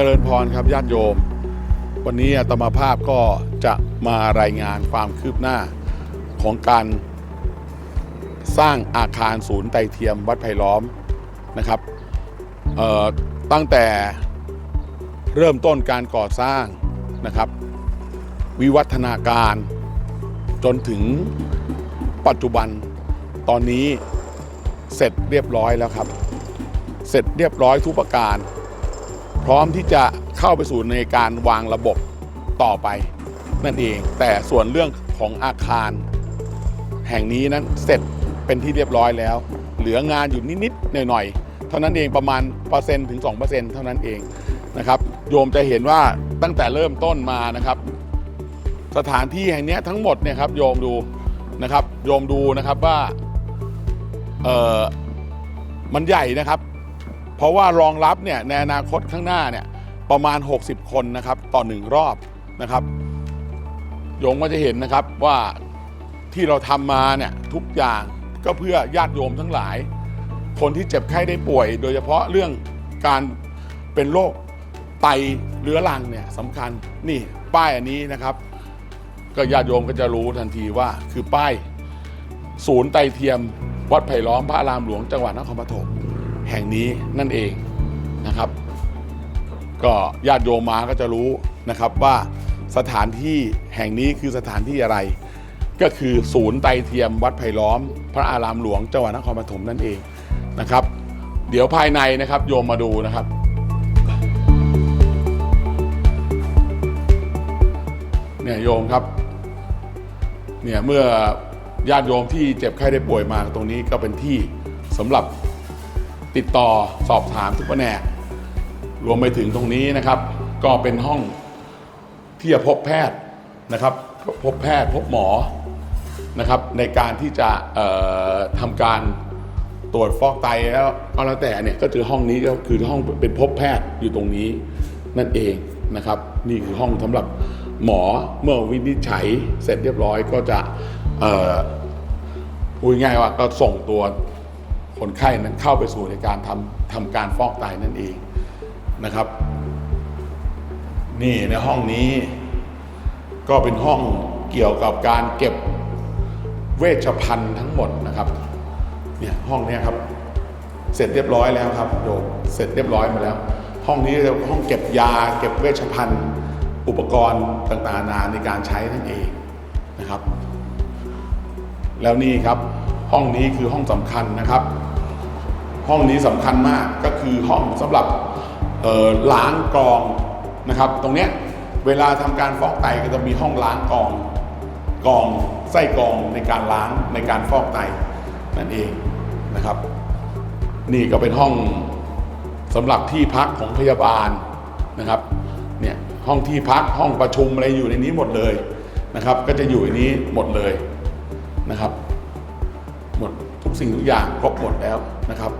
เจริญพรครับญาติโยม วันนี้อาตมาภาพก็จะมารายงานความคืบหน้าของการสร้างอาคารศูนย์ไตรเทียมวัดไผ่ล้อมนะครับตั้งแต่เริ่มต้นการก่อสร้างนะครับ วิวัฒนาการจนถึงปัจจุบันตอนนี้เสร็จเรียบร้อยแล้วครับ เสร็จเรียบร้อยทุกประการ พร้อมที่จะเข้าไปสู่ในการวางระบบต่อไป นั่นเอง แต่ส่วนเรื่องของอาคาร แห่งนี้นั้นเสร็จเป็นที่เรียบร้อยแล้ว เหลืองานอยู่นิดๆหน่อยๆเท่านั้นเองประมาณเปอร์เซ็นต์ถึง 2%เท่านั้นเองนะครับโยมจะเห็นว่าตั้งแต่เริ่มต้นมานะครับ สถานที่แห่งนี้ทั้งหมดเนี่ยครับโยมดูนะครับ โยมดูนะครับว่าเออมันใหญ่นะครับ เพราะว่ารองรับเนี่ยในอนาคตข้างหน้าเนี่ยประมาณ 60 คนนะครับต่อหนึ่งรอบนะครับโยมก็จะเห็นนะครับว่าที่เราทำมาเนี่ยทุกอย่างก็เพื่อญาติโยมทั้งหลาย คนที่เจ็บไข้ได้ป่วย โดยเฉพาะเรื่องการเป็นโรคไตเรื้อรังเนี่ยสำคัญนี่ป้ายอันนี้นะครับ ก็ญาติโยมก็จะรู้ทันทีว่าคือป้าย ศูนย์ไตเทียม วัดไผ่ล้อมพระอารามหลวงจังหวัดนครปฐม แห่งนี้นั่นเองนะครับ ก็ญาติโยมมาก็จะรู้นะครับว่าสถานที่แห่งนี้คือสถานที่อะไร ก็คือศูนย์ไตเทียมวัดไผ่ล้อม พระอารามหลวงจังหวัดนครปฐมนั่นเองนะครับ เดี๋ยวภายในนะครับโยมมาดูนะครับเนี่ยโยมครับเนี่ยเมื่อญาติโยมที่เจ็บไข้ได้ป่วยมาตรงนี้ก็เป็นที่สำหรับ ติดต่อสอบถามทุกแผนกรวมไปถึงตรงนี้นะครับ ก็เป็นห้องที่จะพบแพทย์นะครับ พบแพทย์พบหมอนะครับในการที่จะเอ่อทำการตรวจฟอกไตแล้วก็แล้วแต่เนี่ยก็คือห้องนี้ก็คือห้องเป็นพบแพทย์อยู่ตรงนี้นั่นเองนะครับ นี่คือห้องสำหรับหมอเมื่อวินิจฉัยเสร็จเรียบร้อยก็จะพูดง่ายว่าก็ส่งตัว คนไข้นั้นเข้าไปสู่ในการทำทำการฟอกไตนั่นเองนะครับ นี่ในห้องนี้ก็เป็นห้องเกี่ยวกับการเก็บเวชภัณฑ์ทั้งหมดนะครับเนี่ยห้องนี้ครับ เสร็จเรียบร้อยแล้วครับโยมเสร็จเรียบร้อยมาแล้ว ห้องนี้เรียกว่าห้องเก็บยา เก็บเวชภัณฑ์ อุปกรณ์ต่างๆนานาในการใช้นั่นเองนะครับ แล้วนี่ครับ ห้องนี้คือห้องสำคัญนะครับ ห้องนี้สำคัญมากก็คือห้องสำหรับล้างกรองนะครับ ตรงเนี้ยเวลาทำการฟอกไตก็จะมีห้องล้างกรองกรองไส้กรองในการล้างในการฟอกไตนั่นเองนะครับ นี่ก็เป็นห้องสำหรับที่พักของพยาบาลนะครับเนี่ยห้องที่พักห้องประชุมอะไรอยู่ในนี้หมดเลยนะครับ ก็จะอยู่ในนี้หมดเลยนะครับ ทุกสิ่งทุกอย่างครบหมดแล้วนะครับ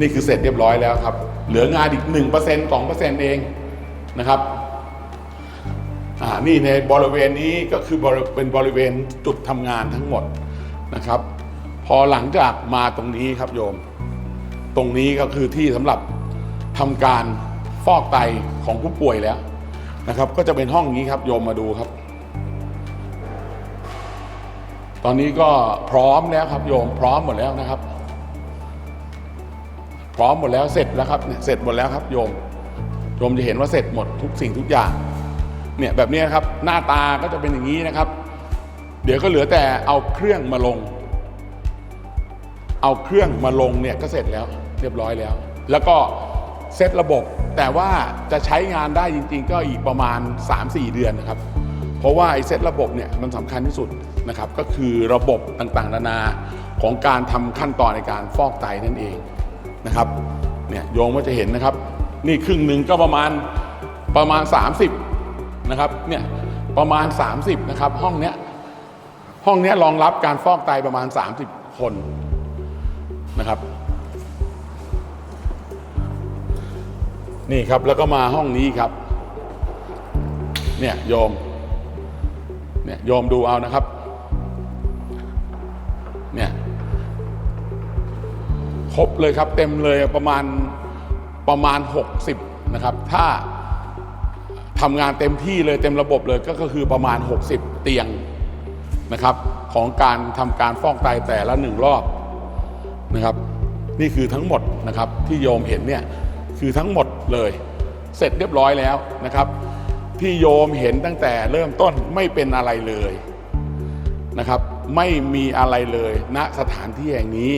นี่คือเสร็จเรียบร้อยแล้วครับ เหลืองานอีก 1% 2%เองนะครับอ่านี่ในบริเวณนี้ก็คือเป็นบริเวณจุดทำงานทั้งหมดนะครับ พอหลังจากมาตรงนี้ครับโยม ตรงนี้ก็คือที่สำหรับทำการฟอกไตของผู้ป่วยแล้วนะครับ ก็จะเป็นห้องนี้ครับโยมมาดูครับ ตอนนี้ก็พร้อมแล้วครับโยมพร้อมหมดแล้วนะครับ พร้อมหมดแล้วเสร็จแล้วครับเสร็จหมดแล้วครับโยมโยมจะเห็นว่าเสร็จหมดทุกสิ่งทุกอย่างเนี่ยแบบนี้ครับหน้าตาก็จะเป็นอย่างนี้นะครับ เดี๋ยวก็เหลือแต่เอาเครื่องมาลง เอาเครื่องมาลงเนี่ยก็เสร็จแล้วเรียบร้อยแล้ว แล้วก็เซตระบบแต่ว่าจะใช้งานได้จริง ๆ ก็อีกประมาณ 3-4 เดือนนะครับ เพราะว่าไอ้เซตระบบเนี่ยมันสำคัญที่สุดนะครับก็คือระบบต่างๆ นานาของการทำขั้นตอนในการฟอกไตนั่นเองนะครับเนี่ยโยมก็จะเห็นนะครับ นี่ครึ่งหนึ่งก็ประมาณประมาณ 30นะครับเนี่ยประมาณ 30นะครับห้องเนี้ยห้องเนี้ยรองรับการฟอกไตประมาณ 30 คนนะครับ นี่ครับแล้วก็มาห้องนี้ครับ เนี่ยโยม เนี่ยโยมดูเอานะครับ เนี่ยครบเลยครับ เต็มเลยประมาณประมาณ 60 นะครับ ถ้าทำงานเต็มที่เลยเต็มระบบเลยก็ก็คือประมาณ 60 เตียงนะครับ ของการทำการฟอกไตแต่ละหนึ่งรอบนะครับ นี่คือทั้งหมดนะครับที่โยมเห็นเนี่ยคือทั้งหมดเลย เสร็จเรียบร้อยแล้วนะครับ ที่โยมเห็นตั้งแต่เริ่มต้นไม่เป็นอะไรเลยนะครับ ไม่มีอะไรเลยณสถานที่แห่งนี้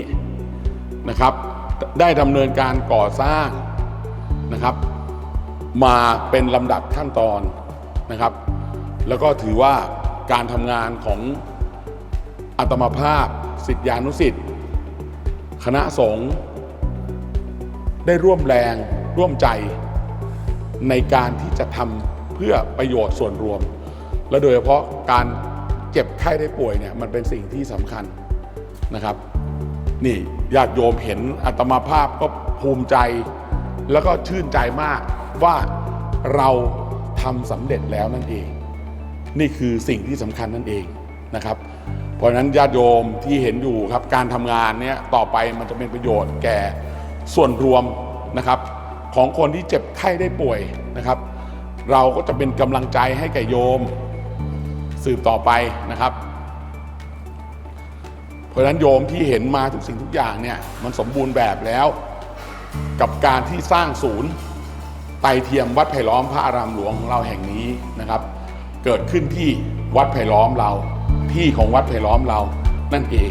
นะครับ ได้ดำเนินการก่อสร้างนะครับ มาเป็นลำดับขั้นตอนนะครับ แล้วก็ถือว่าการทำงานของอัตมภาพสิทธิานุสิทธิ์คณะสงฆ์ได้ร่วมแรงร่วมใจในการที่จะทำ เพื่อประโยชน์ส่วนรวม และโดยเฉพาะการเจ็บไข้ได้ป่วยเนี่ยมันเป็นสิ่งที่สำคัญนะครับ นี่ญาติโยมเห็นอัตมาภาพก็ภูมิใจแล้วก็ชื่นใจมากว่าเราทำสำเร็จแล้วนั่นเอง นี่คือสิ่งที่สำคัญนั่นเองนะครับ เพราะฉะนั้นญาติโยมที่เห็นอยู่ครับการทำงานเนี่ยต่อไปมันจะเป็นประโยชน์แก่ส่วนรวมนะครับ ของคนที่เจ็บไข้ได้ป่วยนะครับ เราก็จะเป็นกำลังใจให้แก่โยมสืบต่อไปนะครับ เพราะฉะนั้นโยมที่เห็นมาทุกสิ่งทุกอย่างเนี่ยมันสมบูรณ์แบบแล้ว กับการที่สร้างศูนย์ไตเทียมวัดไผ่ล้อมพระอารามหลวงของเราแห่งนี้นะครับ เกิดขึ้นที่วัดไผ่ล้อมเราที่ของวัดไผ่ล้อมเรานั่นเอง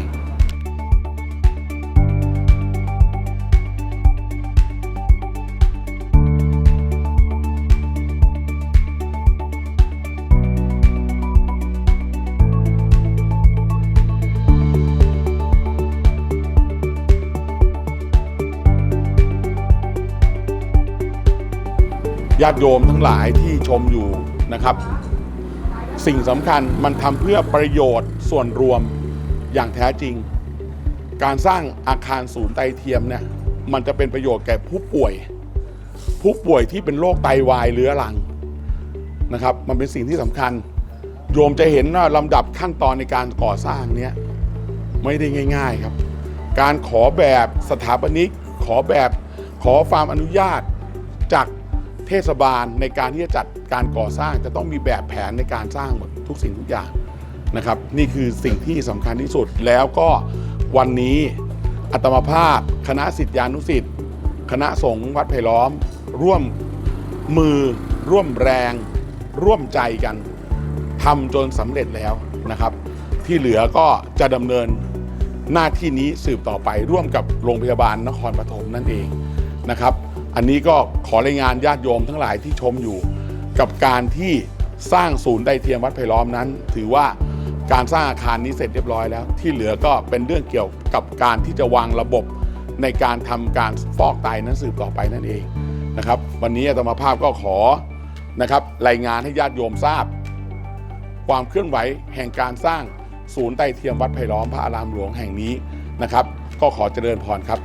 ญาติโยมทั้งหลายที่ชมอยู่นะครับ สิ่งสำคัญมันทำเพื่อประโยชน์ส่วนรวมอย่างแท้จริง การสร้างอาคารศูนย์ไตเทียมเนี่ยมันจะเป็นประโยชน์แก่ผู้ป่วย ผู้ป่วยที่เป็นโรคไตวายเรื้อรังนะครับ มันเป็นสิ่งที่สำคัญ โยมจะเห็นว่าลำดับขั้นตอนในการก่อสร้างเนี่ยไม่ได้ง่าย ๆครับ การขอแบบสถาปนิกขอแบบขอฟามอนุญาตจาก เทศบาลในการที่จะจัดการก่อสร้างจะต้องมีแบบแผนในการสร้างหมดทุกสิ่งทุกอย่างนะครับ นี่คือสิ่งที่สำคัญที่สุดแล้วก็วันนี้อัตมาภาพ คณะสิทธิานุสิทธิ์คณะสงฆ์วัดไผ่ล้อม ร่วมมือร่วมแรง ร่วมใจกันทำจนสำเร็จแล้วนะครับ ที่เหลือก็จะดำเนินหน้าที่นี้สืบต่อไปร่วมกับโรงพยาบาลนครปฐมนั่นเองนะครับ อันนี้ก็ขอรายงานญาติโยมทั้งหลายที่ชมอยู่ กับการที่สร้างศูนย์ไดเทียมวัดไผ่ล้อมนั้น ถือว่าการสร้างอาคารนี้เสร็จเรียบร้อยแล้ว ที่เหลือก็เป็นเรื่องเกี่ยวกับการที่จะวางระบบในการทำการฟอกไตนั้นสืบต่อไปนั่นเองนะครับ วันนี้อาตมาภาพก็ขอนะครับรายงานให้ญาติโยมทราบ ความเคลื่อนไหวแห่งการสร้างศูนย์ไตเทียมวัดไผ่ล้อมพระอารามหลวงแห่งนี้นะครับ ก็ขอเจริญพรครับ